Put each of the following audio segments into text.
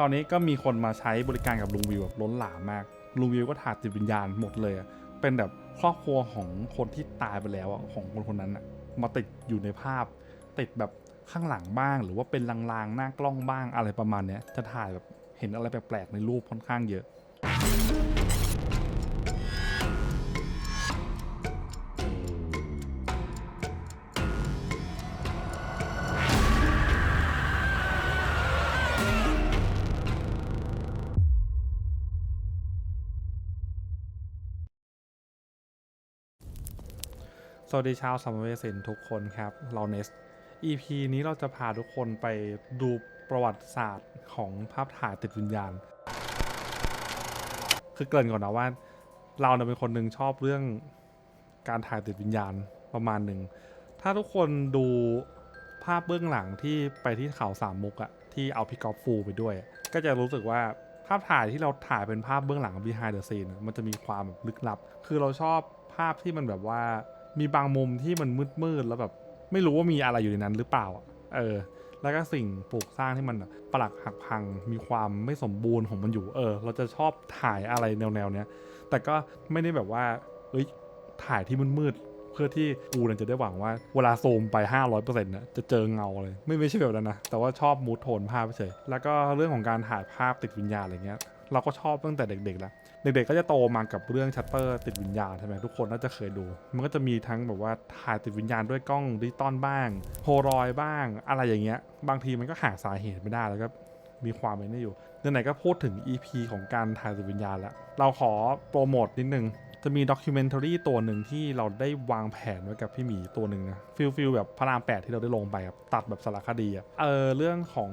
ราวนี้ก็มีคนมาใช้บริการกับลุงวิวแบบล้นหลามมาก ลุงวิวก็ถ่ายติดวิญญาณหมดเลยเป็นแบบครอบครัวของคนที่ตายไปแล้วของคนคนนั้นมาติดอยู่ในภาพ ติดแบบข้างหลังบ้าง หรือว่าเป็นลางๆหน้ากล้องบ้างอะไรประมาณนี้จะถ่ายแบบเห็นอะไรแปลกๆในรูปค่อนข้างเยอะ สวัสดีชาวสัมเวสินทุกคนครับ เราเนส EP นี้เราจะพาทุกคนไปดูประวัติศาสตร์ของภาพถ่ายติดวิญญาณ คือเกริ่นก่อนนะว่า เราเป็นคนหนึ่งชอบเรื่องการถ่ายติดวิญญาณประมาณหนึ่ง ถ้าทุกคนดูภาพเบื้องหลังที่ไปที่เขาสามมุกอะที่เอาพี่กอฟฟูไปด้วย ก็จะรู้สึกว่าภาพถ่ายที่เราถ่ายเป็นภาพเบื้องหลัง behind the scene มันจะมีความลึกลับ คือเราชอบภาพที่มันแบบว่า มีบางมุมที่มันมืดๆแล้วแบบไม่รู้ว่ามีอะไรอยู่ในนั้นหรือเปล่าเออ แล้วก็สิ่งปลูกสร้างที่มันปลักหักพัง มีความไม่สมบูรณ์ของมันอยู่ เออ เราจะชอบถ่ายอะไรแนวๆเนี้ย แต่ก็ไม่ได้แบบว่า เอ้ย ถ่ายที่มืดๆ เพื่อที่กูเนี่ยจะได้หวังว่าเวลาซูมไป 500%นะจะเจอเงาเลย ไม่ไม่ใช่แบบนั้นนะ แต่ว่าชอบมูทโทนภาพเฉย แล้วก็เรื่องของการถ่ายภาพติดวิญญาณอะไรเงี้ย เราก็ชอบตั้งแต่เด็กๆแล้วเด็กๆก็จะโตมากับเรื่องชัตเตอร์ติดวิญญาณใช่ไหมทุกคนน่าจะเคยดู มันก็จะมีทั้งแบบว่าถ่ายติดวิญญาณด้วยกล้องดิจิตอลบ้างโพลอยบ้าง อะไรอย่างเงี้ย บางทีมันก็หาสาเหตุไม่ได้แล้วก็มีความเป็นนี่อยู่ไหนๆก็พูดถึง EP ของการถ่ายติดวิญญาณแล้ว เราขอโปรโมทนิดนึงจะมีด็อกิเมนท r y ตัวหนึ่งที่เราได้วางแผนไว้กับพี่หมีตัวหนึ่งนะฟิลฟิลแบบพระรามแปดที่เราได้ลงไปครับตัดแบบสารคดีอะเออเรื่องของ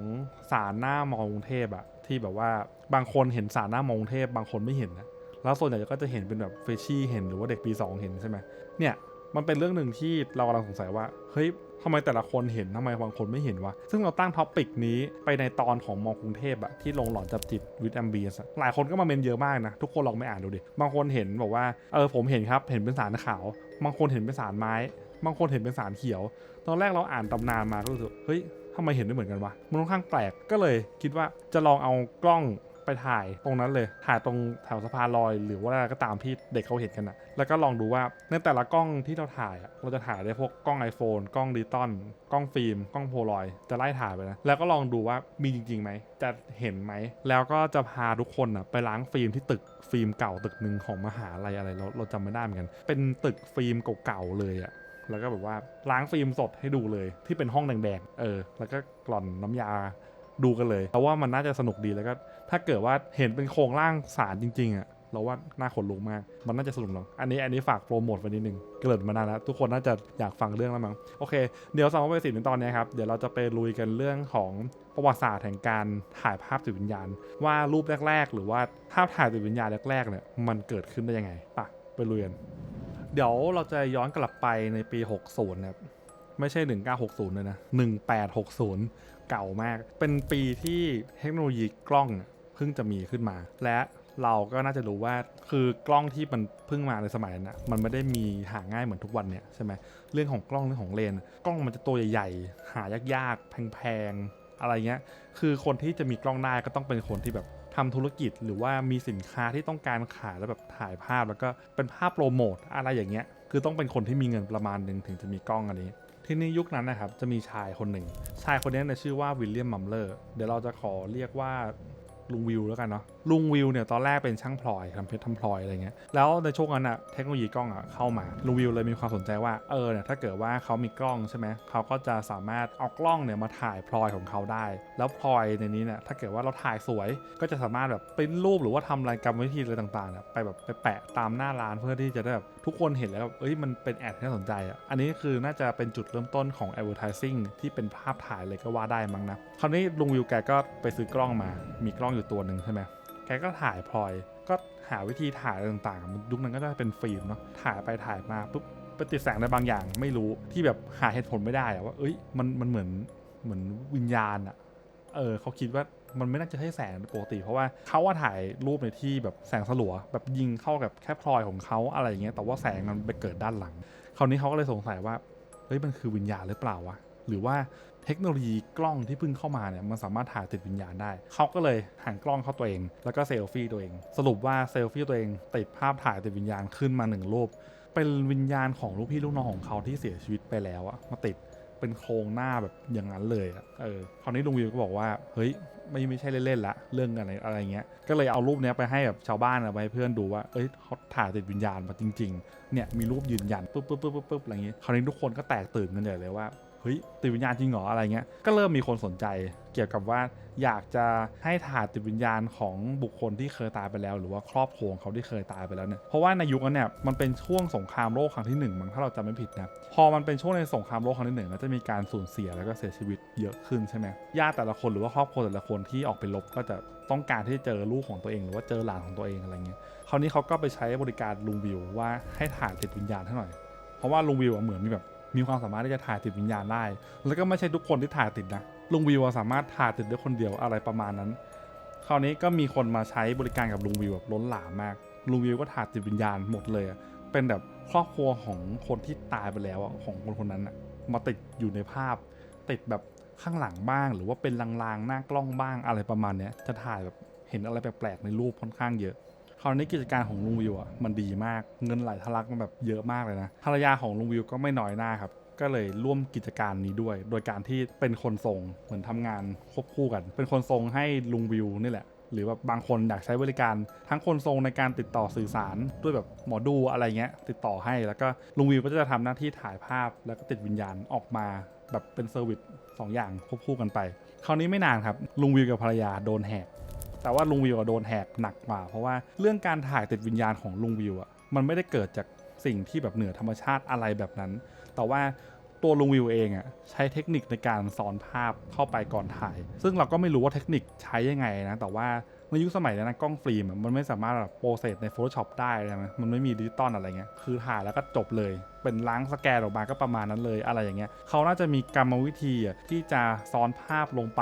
สารหน้ามอกรุงเทพอะ ที่แบบว่าบางคนเห็นสารหน้ามงเทพบางคนไม่เห็นนะแล้วส่วนใหญ่ก็จะเห็นเป็นแบบเฟชชี่เห็นหรือว่าเด็กปี 2 เห็นใช่ไหมเนี่ยมันเป็นเรื่องหนึ่งที่เรากำลังสงสัยว่าเฮ้ยทำไมแต่ละคนเห็นทำไมบางคนไม่เห็นวะ ซึ่งเราตั้งท็อปิกนี้ไปในตอนของมองกรุงเทพอะที่ลงหลอนจับจิตวิดแอมบีสหลายคนก็มาเมนเยอะมากนะ ทุกคนลองไปอ่านดูดิ บางคนเห็นบอกว่า เออผมเห็นครับ เห็นเป็นสารขาว บางคนเห็นเป็นสารไม้ บางคนเห็นเป็นสารเขียว ตอนแรกเราอ่านตำนานมาก็รู้สึกเฮ้ย ทำไมเห็นไม่เหมือนกันวะมันค่อนข้างแปลกก็เลยคิดว่าจะลองเอากล้องไปถ่ายตรงนั้นเลย ถ่ายตรงแถวสะพานลอย หรือว่าอะไรก็ตามที่เด็กเขาเห็นกันอะแล้วก็ลองดูว่าในแต่ละกล้องที่เราถ่ายอะเราจะถ่ายได้พวกกล้อง iPhone กล้องดิจิตอลกล้องฟิล์มกล้องโพลอยจะไล่ถ่ายไปนะแล้วก็ลองดูว่ามีจริงๆไหมจะเห็นไหมแล้วก็จะพาทุกคนอะไปล้างฟิล์มที่ตึกฟิล์มเก่าตึกหนึ่งของมหาลัยอะไรเราเราจำไม่ได้เหมือนกัน เป็นตึกฟิล์มเก่าๆเลยอะ แล้วก็แบบว่าล้างฟิล์มสดให้ดูเลยที่เป็นห้องแดงๆเออ แล้วก็กล่อนน้ำยาดูกันเลยแต่ว่ามันน่าจะสนุกดีแล้วก็ ถ้าเกิดว่าเห็นเป็นโครงร่างสารจริงๆอะเราว่าน่าขนลุกมาก มันน่าจะสนุกเนาะอันนี้อันนี้ฝากโปรโมทไว้นิดนึง เกิดมานานแล้วทุกคนน่าจะอยากฟังเรื่องแล้วมั้ง โอเค เดี๋ยวสำหรับเวสินในตอนนี้ครับ เดี๋ยวเราจะไปลุยกันเรื่องของประวัติศาสตร์แห่งการถ่ายภาพจิตวิญญาณ ว่ารูปแรก ๆ หรือว่าภาพถ่ายจิตวิญญาณแรกๆเนี่ยมันเกิดขึ้นได้ยังไงปะไปลุยกัน เดี๋ยวเราจะย้อนกลับไปในปี 60นะครับไม่ใช่ 1960เลยนะ 1860 เก่ามาก เป็นปีที่เทคโนโลยีกล้องเพิ่งจะมีขึ้นมา และเราก็น่าจะรู้ว่าคือกล้องที่มันเพิ่งมาในสมัยนั้นนะมันไม่ได้มีหาง่ายเหมือนทุกวันเนี่ยใช่ไหมเรื่องของกล้องเรื่องของเลนกล้องมันจะตัวใหญ่ๆหายากๆ แพงๆอะไรเงี้ย คือคนที่จะมีกล้องได้ก็ต้องเป็นคนที่แบบ ทำธุรกิจหรือว่ามีสินค้าที่ต้องการขายแล้วแบบถ่ายภาพแล้วก็เป็นภาพโปรโมทอะไรอย่างเงี้ย คือต้องเป็นคนที่มีเงินประมาณหนึ่งถึงจะมีกล้องอันนี้ ที่นี่ยุคนั้นนะครับจะมีชายคนหนึ่ง ชายคนนี้เนี่ยชื่อว่าวิลเลียมมัมเลอร์ เดี๋ยวเราจะขอเรียกว่าลุงวิวแล้วกันเนาะ ลุงวิวเนี่ยตอนแรกเป็นช่างพลอยทำเพชรทำพลอยอะไรเงี้ยแล้วในช่วงนั้นอะเทคโนโลยีกล้องอะเข้ามาลุงวิวเลยมีความสนใจว่าเออเนี่ยถ้าเกิดว่าเขามีกล้องใช่ไหมเขาก็จะสามารถเอากล้องเนี่ยมาถ่ายพลอยของเขาได้ แล้วพลอยในนี้เนี่ยถ้าเกิดว่าเราถ่ายสวยก็จะสามารถแบบปริ้นรูปหรือว่าทำรายกรรมวิธีอะไรต่างๆเนี่ยไปแบบไปแปะตามหน้าร้านเพื่อที่จะได้แบบทุกคนเห็นแล้วแบบเอ้ยมันเป็นแอดที่น่าสนใจอะอันนี้คือน่าจะเป็นจุดเริ่มต้นของ advertising ที่เป็นภาพถ่ายเลยก็ว่าได้มั้งนะคราวนี้ลุงวิวแกก็ไปซื้อกล้องมา มีกล้องอยู่ตัวหนึ่งใช่ไหม แกก็ถ่ายพลอย ก็หาวิธีถ่ายต่างๆยุคนั้นก็จะเป็นฟิล์มเนาะ ถ่ายไปถ่ายมาปุ๊บปติแสงในบางอย่างไม่รู้ที่แบบหาเหตุผลไม่ได้อะว่า เอ้ย มันมันเหมือนเหมือนวิญญาณอะเออเขาคิดว่ามันไม่น่าจะใช่แสงปกติ เพราะว่าเขาว่าถ่ายรูปในที่แบบแสงสลัว แบบยิงเข้ากับแค่พลอยของเขาอะไรอย่างเงี้ยแต่ว่าแสงมันไปเกิดด้านหลัง คราวนี้เขาก็เลยสงสัยว่าเฮ้ยมันคือวิญญาณหรือเปล่าวะ หรือว่าเทคโนโลยีกล้องที่เพิ่งเข้ามาเนี่ยมันสามารถถ่ายติดวิญญาณได้ เขาก็เลยหันกล้องเข้าตัวเอง แล้วก็เซลฟี่ตัวเอง สรุปว่าเซลฟี่ตัวเองติดภาพถ่ายติดวิญญาณขึ้นมาหนึ่งรูป เป็นวิญญาณของลูกพี่ลูกน้องของเขาที่เสียชีวิตไปแล้วอะมาติดเป็นโครงหน้าแบบอย่างนั้นเลยอะเออคราวนี้ลุงวิวก็บอกว่า เฮ้ยไม่ไม่ใช่เล่นๆละเรื่องอะไรอะไรเงี้ย ก็เลยเอารูปเนี้ยไปให้แบบชาวบ้านอะไปให้เพื่อนดูว่า เอ้ยเขาถ่ายติดวิญญาณมาจริง ๆ เนี่ยมีรูปยืนยันปุ๊บปุ๊บปุ๊บปุ๊บอะไรเงี้ย คราวนี้ทุกคนก็แตกตื่นกันใหญ่เลยว่า ฮ้ยติดวิญญาณจริงเหรออะไรเงี้ยก็เริ่มมีคนสนใจ เกี่ยวกับว่าอยากจะให้ถ่ายติดวิญญาณของบุคคลที่เคยตายไปแล้ว หรือว่าครอบครัวเขาที่เคยตายไปแล้วเนี่ยเพราะว่าในยุคนั้นเนี่ยมันเป็นช่วงสงครามโลกครั้งที่หนึ่งมั้งถ้าเราจำไม่ผิดนะพอมันเป็นช่วงในสงครามโลกครั้งที่หนึ่งแล้วจะมีการสูญเสียแล้วก็เสียชีวิตเยอะขึ้นใช่ไหมญาติแต่ละคนหรือว่าครอบครัวแต่ละคนที่ออกไปรบก็จะต้องการที่จะเจอลูกของตัวเอง หรือว่าเจอหลานของตัวเองอะไรเงี้ยคราวนี้เขาก็ไปใช้บริการลุงวิวว่าให้ถ่ายติดวิญญาณให้หน่อย เพราะว่าลุงวิวเหมือนมีแบบ มีความสามารถที่จะถ่ายติดวิญญาณได้ แล้วก็ไม่ใช่ทุกคนที่ถ่ายติดนะ ลุงวิวสามารถถ่ายติดได้คนเดียวอะไรประมาณนั้น คราวนี้ก็มีคนมาใช้บริการกับลุงวิวแบบล้นหลามมาก ลุงวิวก็ถ่ายติดวิญญาณหมดเลย เป็นแบบครอบครัวของคนที่ตายไปแล้วของคนคนนั้นอะมาติดอยู่ในภาพ ติดแบบข้างหลังบ้าง หรือว่าเป็นลางๆ หน้ากล้องบ้างอะไรประมาณนี้จะถ่ายแบบเห็นอะไรแปลกๆในรูปค่อนข้างเยอะ คราวนี้กิจการของลุงวิวอะมันดีมากเงินไหลทะลักมันแบบเยอะมากเลยนะภรรยาของลุงวิวก็ไม่น้อยหน้าครับก็เลยร่วมกิจการนี้ด้วย โดยการที่เป็นคนส่งเหมือนทำงานควบคู่กัน เป็นคนส่งให้ลุงวิวนี่แหละ หรือว่าบางคนอยากใช้บริการ ทั้งคนทรงในการติดต่อสื่อสารด้วยแบบหมอดูอะไรเงี้ยติดต่อให้แล้วก็ลุงวิวก็จะทำหน้าที่ถ่ายภาพแล้วก็ติดวิญญาณออกมาแบบเป็นเซอร์วิสสองอย่างควบคู่กันไป คราวนี้ไม่นานครับลุงวิวกับภรรยาโดนแหก แต่ว่าลุงวิวอะโดนแหกหนักกว่า เพราะว่าเรื่องการถ่ายติดวิญญาณของลุงวิวอะมันไม่ได้เกิดจากสิ่งที่แบบเหนือธรรมชาติอะไรแบบนั้น แต่ว่า ตัวลุงวิวเองอะใช้เทคนิคในการซ้อนภาพเข้าไปก่อนถ่าย ซึ่งเราก็ไม่รู้ว่าเทคนิคใช้ยังไงนะ แต่ว่าในยุคสมัยนั้นนะกล้องฟิล์มมันไม่สามารถแบบโปรเซสใน Photoshop ได้ใช่ไหมมันไม่มีดิจิตอลอะไรเงี้ยคือถ่ายแล้วก็จบเลย เป็นล้างสแกนออกมาก็ประมาณนั้นเลยอะไรอย่างเงี้ยเขาน่าจะมีกรรมวิธีที่จะซ้อนภาพลงไป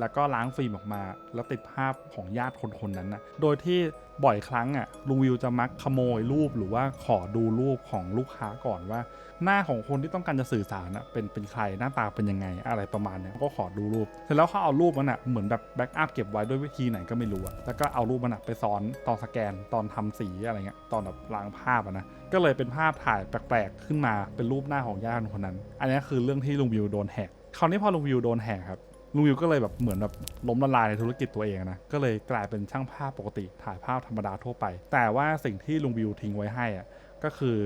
แล้วก็ล้างฟิล์มออกมา แล้วติดภาพของญาติคนคนนั้นนะโดยที่บ่อยครั้งอะลุงวิวจะมักขโมยรูปหรือว่าขอดูรูปของลูกค้าก่อนว่า หน้าของคนที่ต้องการจะสื่อสารอะเป็นเป็นใครหน้าตาเป็นยังไงอะไรประมาณเนี้ยก็ขอดูรูปเสร็จแล้วเขาเอารูปมันอะเหมือนแบบแบ็กอัพเก็บไว้ด้วยวิธีไหนก็ไม่รู้อะแล้วก็เอารูปมันอะไปซ้อนตอนสแกนตอนทำสีอะไรเงี้ยตอนแบบล้างภาพอะนะก็เลยเป็นภาพถ่ายแปลกๆขึ้นมาเป็นรูปหน้าของญาติคนนั้น อันนี้คือเรื่องที่ลุงวิวโดนแหกคราวนี้พอลุงวิวโดนแหกครับลุงวิวก็เลยแบบเหมือนแบบล้มละลายในธุรกิจตัวเองนะ ก็เลยกลายเป็นช่างภาพปกติถ่ายภาพธรรมดาทั่วไป แต่ว่าสิ่งที่ลุงวิวทิ้งไว้ให้อะ ก็คือ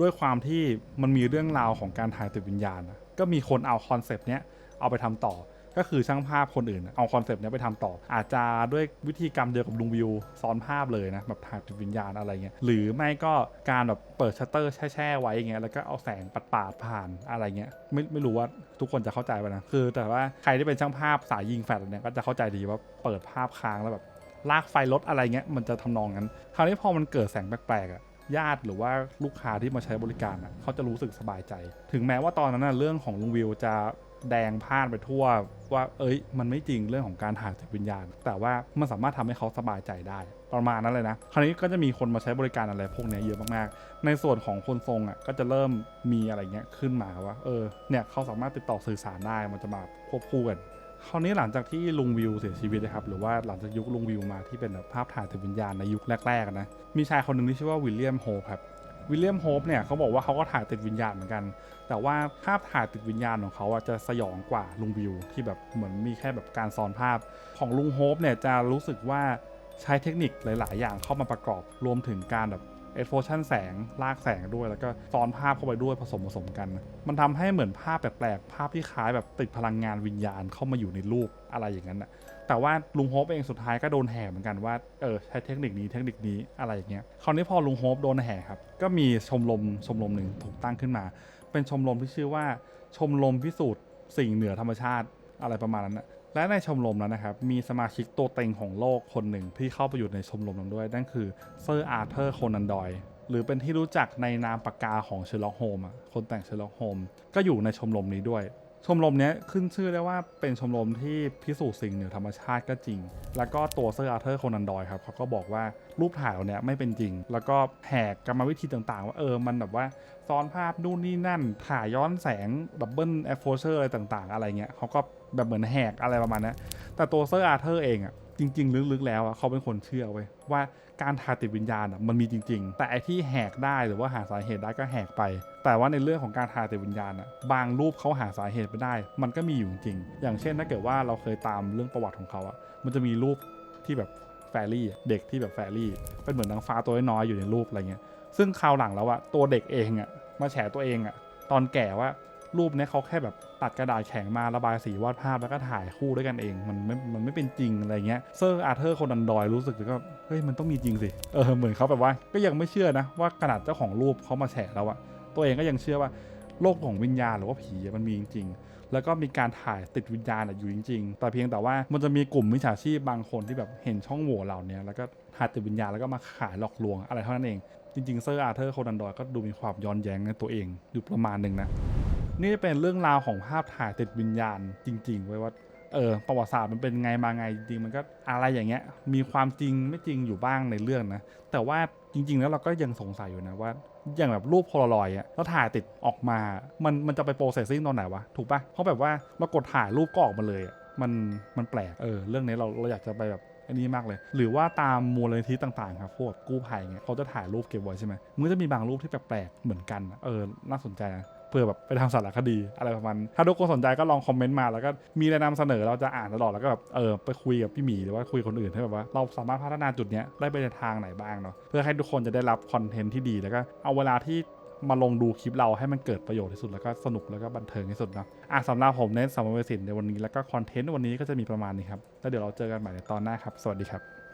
ด้วยความที่มันมีเรื่องราวของการถ่ายติดวิญญาณ ก็มีคนเอาคอนเซปต์เนี้ยเอาไปทำต่อ ก็คือช่างภาพคนอื่น เอาคอนเซปต์เนี้ยไปทำต่อ อาจจะด้วยวิธีกรรมเดียวกับลุงวิวซ้อนภาพเลยนะแบบถ่ายติดวิญญาณอะไรเงี้ยหรือไม่ก็การแบบเปิดชัตเตอร์แช่ๆไว้อย่างเงี้ยแล้วก็เอาแสงปัดๆผ่านอะไรเงี้ยไม่ไม่รู้ว่าทุกคนจะเข้าใจป่ะนะคือ แต่ว่าใครที่เป็นช่างภาพสายยิงแฟลชเนี่ยก็จะเข้าใจดีว่าเปิดภาพค้างแล้วแบบลากไฟรถอะไรเงี้ยมันจะทำนองนั้น คราวนี้พอมันเกิดแสงแปลกๆอะ ญาติหรือว่าลูกค้าที่มาใช้บริการอะเขาจะรู้สึกสบายใจ ถึงแม้ว่าตอนนั้นนะเรื่องของลุงวิวจะแดงพล่านไปทั่วว่าเอ้ย มันไม่จริงเรื่องของการถ่ายติดวิญญาณ แต่ว่ามันสามารถทำให้เขาสบายใจได้ประมาณนั้นเลยนะ คราวนี้ก็จะมีคนมาใช้บริการอะไรพวกนี้เยอะมากๆ ในส่วนของคนทรงอะก็จะเริ่มมีอะไรเงี้ยขึ้นมาว่า เออเนี่ยเขาสามารถติดต่อสื่อสารได้มันจะมาควบคู่กัน คราวนี้หลังจากที่ลุงวิวเสียชีวิตนะครับหรือว่าหลังจากยุคลุงวิวมาที่เป็นแบบภาพถ่ายติดวิญญาณในยุคแรกๆนะมีชายคนหนึ่งที่ชื่อว่าวิลเลียมโฮปครับวิลเลียมโฮปเนี่ยเขาบอกว่าเขาก็ถ่ายติดวิญญาณเหมือนกัน แต่ว่าภาพถ่ายติดวิญญาณของเขาจะสยองกว่าลุงวิวที่แบบเหมือนมีแค่แบบการซ้อนภาพ ของลุงโฮปเนี่ยจะรู้สึกว่าใช้เทคนิคหลาย ๆ อย่างเข้ามาประกอบรวมถึงการแบบ เอ็กโพชันแสงลากแสงด้วยแล้วก็ซ้อนภาพเข้าไปด้วยผสมผสมกัน มันทำให้เหมือนภาพแปลกๆภาพที่คล้ายแบบติดพลังงานวิญญาณเข้ามาอยู่ในรูปอะไรอย่างนั้นอะแต่ว่าลุงโฮปเองสุดท้ายก็โดนแห่เหมือนกันว่าเออใช้เทคนิคนี้เทคนิคนี้อะไรอย่างเงี้ยคราวนี้พอลุงโฮปโดนแห่ครับ ก็มีชมรมชมรมหนึ่งถูกตั้งขึ้นมา เป็นชมรมที่ชื่อว่า ชมรมพิสูจน์สิ่งเหนือธรรมชาติอะไรประมาณนั้นนะ และในชมรมนั้นนะครับ มีสมาชิกตัวเต็งของโลกคนหนึ่งที่เข้าไปอยู่ในชมรมนั้นด้วย นั่นคือเซอร์อาร์เธอร์โคนันดอยหรือเป็นที่รู้จักในนามปากกาของเชอร์ล็อกโฮมคนแต่งเชอร์ล็อกโฮมก็อยู่ในชมรมนี้ด้วย ชมรมนี้ขึ้นชื่อได้ว่าเป็นชมรมที่พิสูจน์สิ่งเหนือธรรมชาติก็จริง แล้วก็ตัวเซอร์อาร์เธอร์โคนันดอยครับเขาก็บอกว่ารูปถ่ายเหล่าเนี้ยไม่เป็นจริง แล้วก็แหกกรรมวิธีต่างๆ ว่าเออมันแบบว่าซ้อนภาพนู่นนี่นั่น ถ่ายย้อนแสงดับเบิลแอฟโฟเชอร์อะไรต่างๆ อะไรเงี้ยเขาก็แบบเหมือนแหกอะไรประมาณนั้นแต่ตัวเซอร์อาร์เธอร์เองอะจริง ๆ ลึกๆแล้วอะเขาเป็นคนเชื่อเว้ยว่าการถ่ายติดวิญญาณอะมันมีจริง ๆ แต่ไอที่แหกได้หรือว่าหาสาเหตุได้ก็แหกไป แต่ว่าในเรื่องของการถ่ายติวิญญาณอะบางรูปเขาหาสาเหตุไม่ได้ มันก็มีอยู่จริง อย่างเช่นถ้าเกิดว่าเราเคยตามเรื่องประวัติของเขาอะมันจะมีรูปที่แบบแฟรี่เด็กที่แบบแฟรี่ เป็นเหมือนนางฟ้าตัวน้อยอยู่ในรูปอะไรเงี้ย ซึ่งคราวหลังแล้วอะตัวเด็กเองอะมาแฉตัวเองอะตอนแก่ว่ารูปเนี้ยเขาแค่แบบตัดกระดาษแข็งมาระบายสีวาดภาพแล้วก็ถ่ายคู่ด้วยกันเอง มันไม่ มันไม่เป็นจริงอะไรเงี้ยเซอร์อาร์เธอร์คนันดอยรู้สึกก็เฮ้ยมันต้องมีจริงสิเออเหมือนเขาแบบว่าก็ยังไม่เชื่อนะว่าขนาดเจ้าของรูปเขามาแฉแล้วอะ ตัวเองก็ยังเชื่อว่าโลกของวิญญาณหรือว่าผีมันมีจริง ๆ แล้วก็มีการถ่ายติดวิญญาณอยู่จริง ๆ แต่เพียงแต่ว่ามันจะมีกลุ่มมิจฉาชีพบางคนที่แบบเห็นช่องโหว่เหล่านี้แล้วก็ถ่ายติดวิญญาณแล้วก็มาขายหลอกลวงอะไรเท่านั้นเอง จริงๆเซอร์อาร์เธอร์โคนันดอยก็ดูมีความย้อนแย้งในตัวเองอยู่ประมาณหนึ่งนะนี่เป็นเรื่องราวของภาพถ่ายติดวิญญาณจริง ๆ ไว้ว่าเออประวัติศาสตร์มันเป็นไงมาไงจริงๆมันก็อะไรอย่างเงี้ยมีความจริงไม่จริงอยู่บ้างในเรื่องนะแต่ว่าจริง ๆ แล้วเราก็ยังสงสัยอยู่นะว่า อย่างแบบรูปโพลารอยด์อะแล้วถ่ายติดออกมา มันมันจะไปโปรเซสซิ่งตอนไหนวะ ถูกปะเพราะแบบว่าเรากดถ่ายรูปก็ออกมาเลยอะมันมันแปลกเออเรื่องนี้เราเราอยากจะไปแบบอันนี้มากเลย หรือว่าตามมูลนิธิต่างๆครับพวกกู้ภัยเงี้ยเขาจะถ่ายรูปเก็บไว้ใช่ไหมมันจะมีบางรูปที่แปลกๆเหมือนกัน เออ น่าสนใจนะื่อแบบไปทำสารคดีอะไรประมาณนั้นถ้าทุกคนสนใจก็ลองคอมเมนต์มาแล้วก็มีอะไรนำเสนอเราจะอ่านตลอดแล้วก็แบบเออไปคุยกับพี่หมีหรือว่าคุยกับคนอื่นให้แบบว่าเราสามารถพัฒนาจุดนี้ได้ไปในทางไหนบ้างเนาะเพื่อให้ทุกคนจะได้รับคอนเทนต์ที่ดีแล้วก็เอาเวลาที่มาลงดูคลิปเราให้มันเกิดประโยชน์ที่สุดแล้วก็สนุกแล้วก็บันเทิงที่สุดเนาะอะสำหรับผมเน้นสมมติสินในวันนี้แล้วก็คอนเทนต์วันนี้ก็จะมีประมาณนี้ครับแล้วเดี๋ยวเราเจอกันใหม่ในตอนหน้าครับ สวัสดีครับ